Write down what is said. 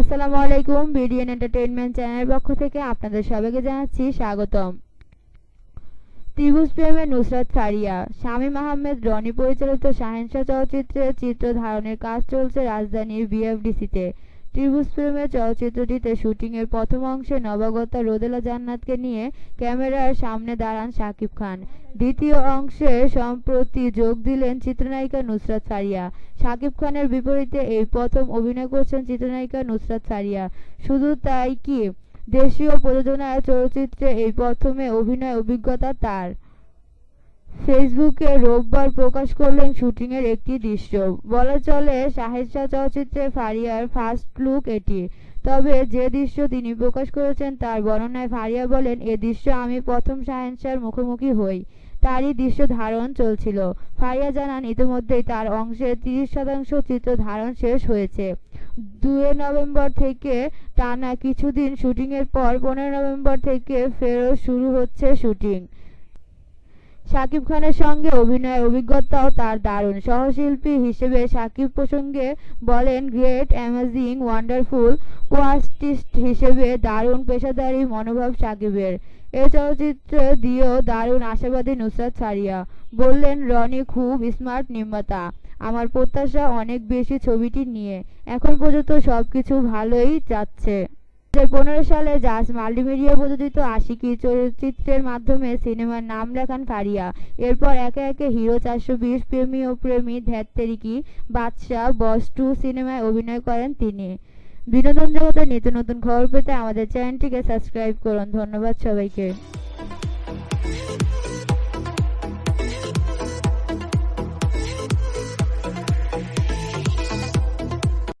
আসসালামু আলাইকুম, BDN entertainment চ্যানেলের পক্ষ থেকে আপনাদের সবাইকে জানাচ্ছি স্বাগতম। ত্রিভুজ প্রেমে নুসরাত ফারিয়া, শামীম আহমেদ, রনি পরিচালিত শাহেনশাহ চলচ্চিত্রের চিত্র ধারণের কাজ চলছে রাজধানীর বিএফডিসিতে ত্রিভুজ প্রেমে চলচ্চিত্রটিতে শুটিংয়ের প্রথম অংশে নবাগতা রোদেলা জান্নাতকে নিয়ে ক্যামেরার সামনে দাঁড়ান শাকিব খান। দ্বিতীয় অংশে সম্প্রতি যোগ দিলেন চিত্রনায়িকা নুসরাত ফারিয়া। শাকিব খানের বিপরীতে এই প্রথম অভিনয় করছেন চিত্রনায়িকা নুসরাত ফারিয়া। শুধু তাই কি, দেশীয় প্রযোজনায় চলচ্চিত্রে এই প্রথমে অভিনয় অভিজ্ঞতা তার। ফেসবুকে রোববার প্রকাশ করলেন শুটিংয়ের একটি দৃশ্য। বলা চলে শাহেদ শাহ চলচ্চিত্রে ফারিয়ার ফার্স্ট লুক এটি। তবে যে দৃশ্য তিনি প্রকাশ করেছেন তার বর্ণনায় ফারিয়া বলেন, এ দৃশ্য আমি প্রথম শাহেনশার মুখোমুখি হই। তারই দৃশ্য ধারণ চলছিল। ফারিয়া জানান, ইতিমধ্যেই তার অংশের তিরিশ শতাংশ চিত্র ধারণ শেষ হয়েছে। দুই নভেম্বর থেকে টানা কিছুদিন শুটিংয়ের পর পনেরো নভেম্বর থেকে ফেরত শুরু হচ্ছে শুটিং। শাকিব খানের সঙ্গে অভিনয়ের অভিজ্ঞতাও তার দারুণ। সহশিল্পী হিসেবে শাকিব প্রসঙ্গে বলেন, গ্রেট, অ্যামেজিং, ওয়ান্ডারফুল, কোয়াস্টিস্ট হিসেবে দারুণ পেশাদারি মনোভাব শাকিবের। এ চলচ্চিত্র দিয়েও দারুণ আশাবাদী নুসরাত ফারিয়া। বললেন, রনি খুব স্মার্ট নির্মাতা। আমার প্রত্যাশা অনেক বেশি ছবিটি নিয়ে। এখন পর্যন্ত সবকিছু ভালোই যাচ্ছে। পনেরো সালে জাজ মাল্টিমিডিয়া প্রযোজিত আশিকি চলচ্চিত্রের মাধ্যমে সিনেমার নাম লেখান ফারিয়া। এরপর একে একে হিরো চারশো বিশ প্রেমী ও প্রেমী ধ্যাত্তেরিকি বাদশাহ বস টু সিনেমায় অভিনয় করেন তিনি। বিনোদন জগতের নিত্য নতুন খবর পেতে আমাদের চ্যানেলটিকে সাবস্ক্রাইব করুন। ধন্যবাদ সবাইকে।